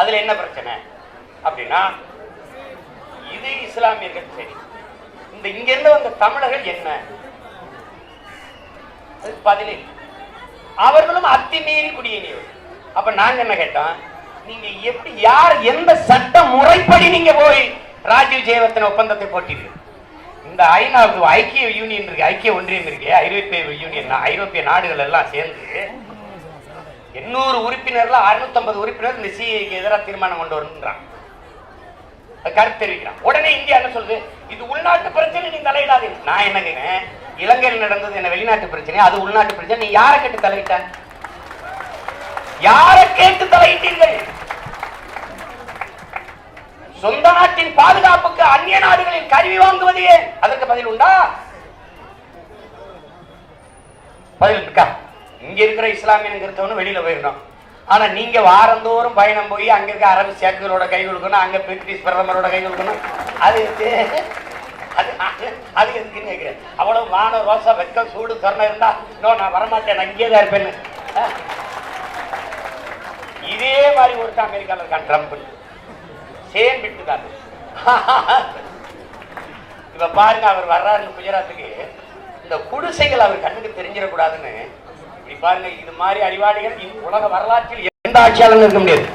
அதுல என்ன பிரச்சனை? அப்படின்னா இது இஸ்லாமியர்கள் சரி. இந்த இங்கிருந்து வந்த தமிழர்கள் என்ன? அதுக்கு பதிலே அவர்களும் அத்திமீறி குடியேறியவர். அப்ப நாங்க என்ன கேட்டோம்? நீங்க எப்படி யார் எந்த சட்ட முறைப்படி நீங்க போய் ராஜீவ் ஜெயவர்த்தன ஒப்பந்தத்தை போட்டீங்க இந்த ஐநாவது ஐக்கிய யூனியன் இருக்கு ஐக்கிய ஒன்றியம் இருக்கு ஐரோப்பிய யூனியன் ஐரோப்பிய நாடுகள் எல்லாம் சேர்ந்து. எண்ணூறு உறுப்பினர்ல அறுநூத்தம்பது உறுப்பினர் இந்த சிஏக்கு எதிராக தீர்மானம் கொண்டு வரணுன்றான் கருத்து தெரிவிக்கிறான். உடனே இந்தியா என்ன சொல்லுது? இது உள்நாட்டு பிரச்சனை நீ தலையிடாதீங்க நான் என்ன கேட்கிறேன் இலங்கையில் நடந்தது என்ன? வெளிநாட்டு பிரச்சனை. அது உள்நாட்டு பிரச்சனை. நீ யாரை கேட்டு தலையிட்ட யாரை கேட்டு தலையிட்டீர்கள்? சொந்த நாட்டின் பாதுகாப்புக்கு அந்நிய நாடுகளில் கருவி வாங்குவது ஏன்? அதற்கு பதில் உண்டா? பதில் இருக்கா? இங்க இருக்கிற இஸ்லாமியங்கிறவனு வெளியில போயிடணும். ஆனா நீங்க வாரந்தோறும் பயணம் போய் அங்க இருக்க அரபு சேக்குகளோட கை கொடுக்கணும் அங்க பிரிட்டிஷ் பிரதமரோட கை கொடுக்கணும். அது அது அது எதுக்குன்னு கேட்கிறேன் அவ்வளவு வான ரோசா வெக்கம் சூடு சொன்ன இருந்தா நோ நான் வரமாட்டேன் நான் இங்கே தான் இருப்பேன்னு. இதே மாதிரி ஒருத்தன் அமெரிக்கால இருக்கான் ட்ரம்ப். சேம் விட்டு தான். இப்ப பாருங்க அவர் வர்றாரு குஜராத்துக்கு. இந்த குடிசைகள் அவர் கண்ணுக்கு தெரிஞ்சிடக்கூடாதுன்னு இப்படி பாருங்க இது மாதிரி அறிவாளிகள் இந்த உலக வரலாற்றில் எந்த ஆட்சியாளரும் இருக்க முடியாது.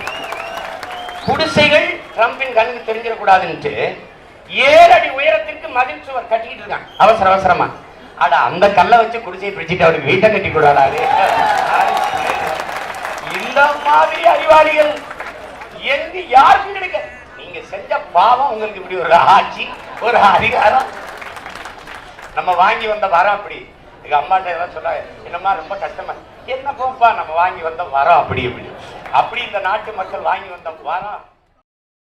குடிசைகள் ட்ரம்பின் கண்ணுக்கு தெரிஞ்சிடக்கூடாதுன்ட்டு ஏழு அடி உயரத்திற்கு மதில் சுவர் கட்டிட்டு இருக்காங்க. அவசர அவசரமா. அட அந்த கல்லை வச்சு குடிசையை பிடிச்சிட்டு அவருக்கு வீட்டை கட்டி கூடாது இந்த மாதிரி அறிவாளிகள் எங்க யாருக்கும் கிடைக்க நீங்க செஞ்ச பாவம் உங்களுக்கு இப்படி ஒரு ஆட்சி ஒரு அதிகாரம். நம்ம வாங்கி வந்த வரோம் அப்படி. எங்கள் அம்மாட்ட எதாவது சொன்னாங்க என்னம்மா ரொம்ப கஷ்டமா என்ன போப்பா நம்ம வாங்கி வந்த வரோம் அப்படி இப்படி. அப்படி இந்த நாட்டு மக்கள் வாங்கி வந்த வரோம்.